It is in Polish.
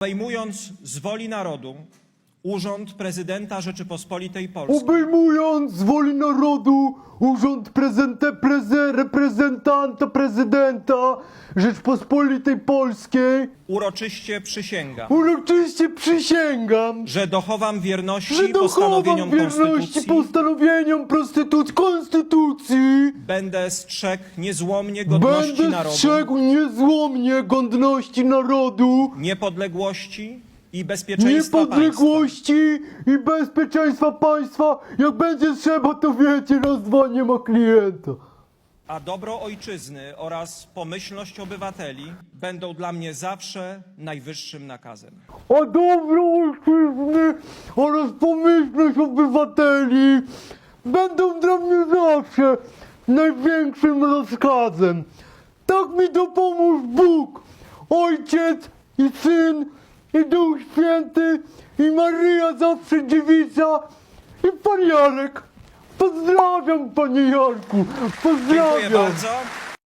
obejmując z woli narodu urząd prezydenta Rzeczypospolitej Polskiej, Obejmując z woli narodu urząd prezente, preze, reprezentanta prezydenta Rzeczpospolitej Polskiej, uroczyście przysięgam, uroczyście przysięgam, że dochowam wierności że dochowam postanowieniom wierności Konstytucji, postanowieniom prostytucji, konstytucji, będę strzegł niezłomnie godności będę narodu, strzegł niezłomnie godności narodu, niepodległości i bezpieczeństwa państwa. niepodległości i bezpieczeństwa państwa. Jak będzie trzeba, to wiecie, raz, dwa, nie ma klienta. A dobro ojczyzny oraz pomyślność obywateli będą dla mnie zawsze najwyższym nakazem. a dobro ojczyzny oraz pomyślność obywateli będą dla mnie zawsze największym rozkazem. Tak mi dopomóż Bóg, Ojciec i Syn i Duch Święty i Maryja zawsze dziewica i Pan Jarek. Pozdrawiam, Panie Jarku, pozdrawiam. Dziękuję bardzo.